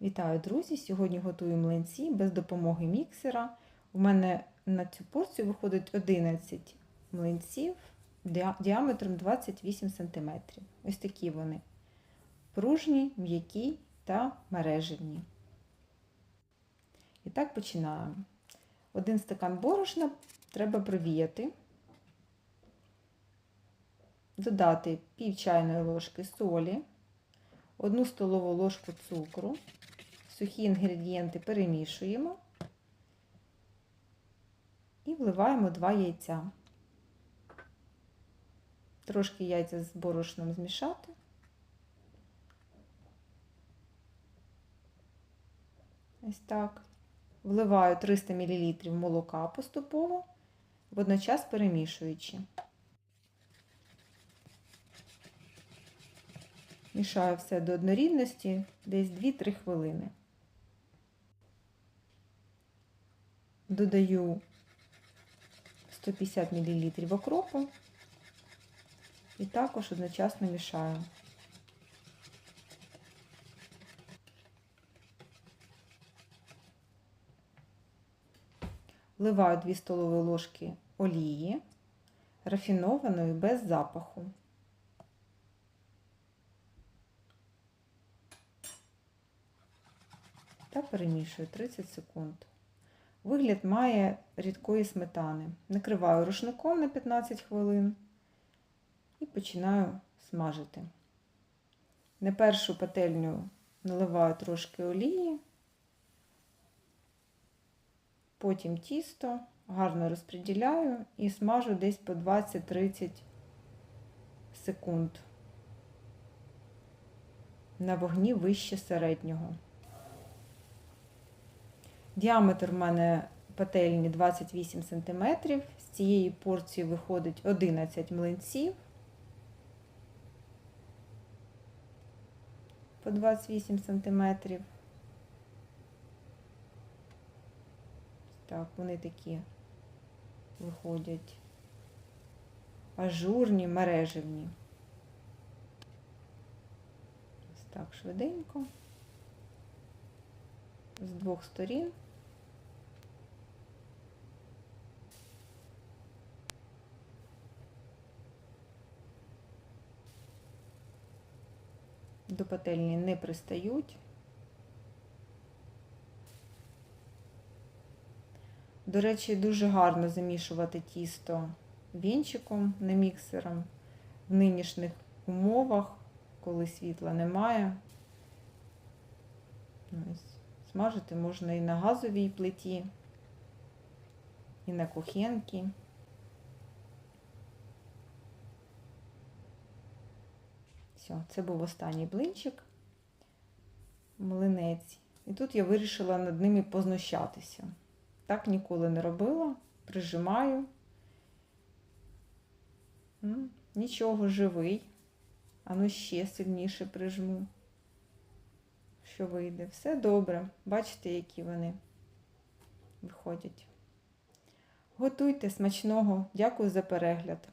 Вітаю, друзі! Сьогодні готую млинці без допомоги міксера. У мене на цю порцію виходить 11 млинців діаметром 28 см. Ось такі вони. Пружні, м'які та мережевні. І так починаємо. Один стакан борошна треба провіяти. Додати пів чайної ложки солі, 1 столову ложку цукру. Сухі інгредієнти перемішуємо і вливаємо 2 яйця. Трошки яйця з борошном змішати. Ось так. Вливаю 300 мл молока поступово, водночас перемішуючи. Мішаю все до однорідності десь 2-3 хвилини. Додаю 150 мл окропу і також одночасно мішаю. Вливаю 2 столові ложки олії, рафінованої без запаху. Та перемішую 30 секунд. Вигляд має рідкої сметани. Накриваю рушником на 15 хвилин і починаю смажити. На першу пательню наливаю трошки олії, потім тісто, гарно розподіляю і смажу десь по 20-30 секунд на вогні вище середнього. Діаметр в мене пательні 28 см. З цієї порції виходить 11 млинців по 28 см. Так, вони такі виходять ажурні, мережевні. Ось так швиденько. З двох сторін. До пательні не пристають. До речі, дуже гарно замішувати тісто вінчиком, не міксером в нинішніх умовах, коли світла немає. Ось. Смажити можна і на газовій плиті, і на кухенці. Все, це був останній блинчик, млинець. І тут я вирішила над ними познущатися. Так ніколи не робила. Прижимаю. Нічого, живий. А ну ще сильніше прижму. Що вийде. Все добре. Бачите, які вони виходять. Готуйте смачного. Дякую за перегляд.